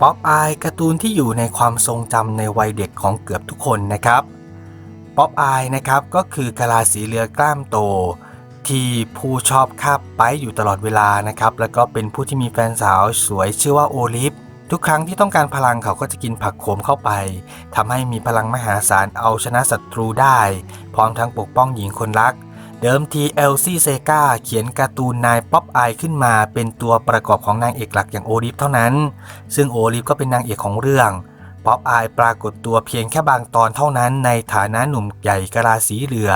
ป๊อปอายการ์ตูนที่อยู่ในความทรงจำในวัยเด็กของเกือบทุกคนนะครับป๊อปอายนะครับก็คือกะลาสีเรือกล้ามโต ที่ผู้ชอบคาบไปอยู่ตลอดเวลานะครับ แล้วก็เป็นผู้ที่มีแฟนสาวสวยชื่อว่าโอลิฟทุกครั้งที่ต้องการพลังเขาก็จะกินผักโขมเข้าไปทำให้มีพลังมหาศาลเอาชนะศัตรูได้ พร้อมทั้งปกป้องหญิงคนรัก เดิมทีเอลซี่เซกาเขียนการ์ตูนนายป๊อปอายขึ้นมาเป็นตัวประกอบของนางเอกหลักอย่างโอลิฟเท่านั้น ซึ่งโอลิฟก็เป็นนางเอกของเรื่องป๊อปอายปรากฏตัวเพียงแค่บางตอนเท่านั้นในฐานะหนุ่มใหญ่กะลาสีเรือ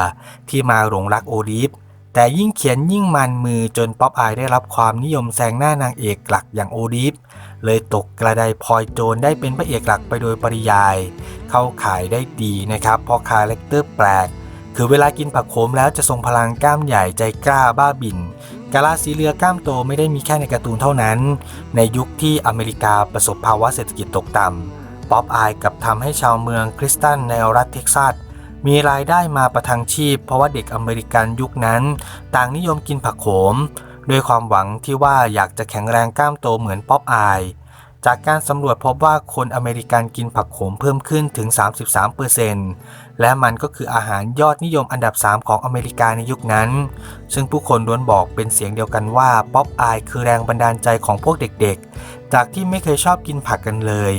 ที่มาหลงรักโอลิฟแต่ยิ่งเขียนยิ่งมันมือจนป๊อปอายได้รับความนิยมแซงหน้านางเอกหลักอย่างโอลิฟเลยตกกระไดพลอยโจรได้เป็นพระเอกหลักไปโดยปริยาย เข้าขายได้ดีนะครับเพราะคาแรคเตอร์แปลก คือเวลากินผักโขมแล้วจะทรงพลังกล้ามใหญ่ใจกล้าบ้าบินกาลาสีเรือกล้ามโตไม่ได้มีแค่ในการ์ตูนเท่านั้น ในยุคที่อเมริกาประสบภาวะเศรษฐกิจตกต่ำป๊อปอายกับทำให้ชาวเมืองคริสตันในรัฐเท็กซัสมีรายได้มาประทังชีพ เพราะว่าเด็กอเมริกันยุคนั้น ต่างนิยมกินผักโขมด้วยความหวังที่ว่าอยากจะแข็งแรงกล้ามโตเหมือนป๊อปอาย จากการสำรวจพบว่าคนอเมริกันกินผักโขมเพิ่มขึ้นถึง 33%และมันก็คืออาหารยอดนิยมอันดับ 3 ของอเมริกาในยุคนั้น ซึ่งผู้คนล้วนบอกเป็นเสียงเดียวกันว่าป๊อปอายคือแรงบันดาลใจของพวกเด็กๆ จากที่ไม่เคยชอบกินผักกันเลย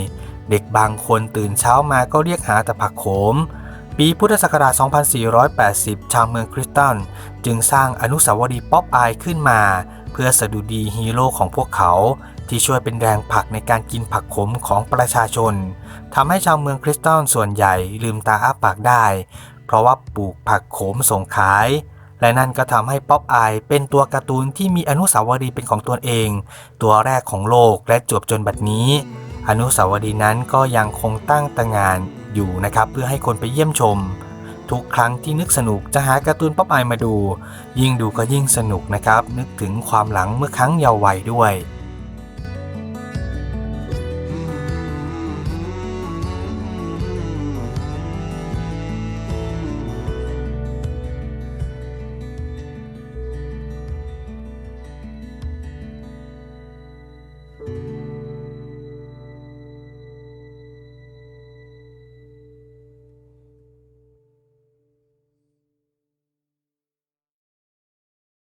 เด็กบางคนตื่นเช้ามาก็เรียกหาแต่ผักโขม ปีพุทธศักราช 2480 ชาวเมืองคริสตันจึงสร้างอนุสาวรีย์ป๊อปอายขึ้นมา เพื่อสดุดีฮีโร่ของพวกเขา ที่ช่วยเป็นแรงผลักในการกินผักขมของประชาชนทำให้ชาวเมืองคริสตัลส่วนใหญ่ลืมตาอ้าปากได้ เพราะว่าปลูกผักขมส่งขาย และนั่นก็ทำให้ป๊อปอายเป็นตัวการ์ตูนที่มีอนุสาวรีย์เป็นของตัวเอง ตัวแรกของโลกและจวบจนบัดนี้ อนุสาวรีย์นั้นก็ยังคงตั้งตางานอยู่นะครับเพื่อให้คนไปเยี่ยมชม ทุกครั้งที่นึกสนุกจะหาการ์ตูนป๊อปอายมาดู ยิ่งดูก็ยิ่งสนุกนะครับนึกถึงความหลังเมื่อครั้งเยาว์วัยด้วย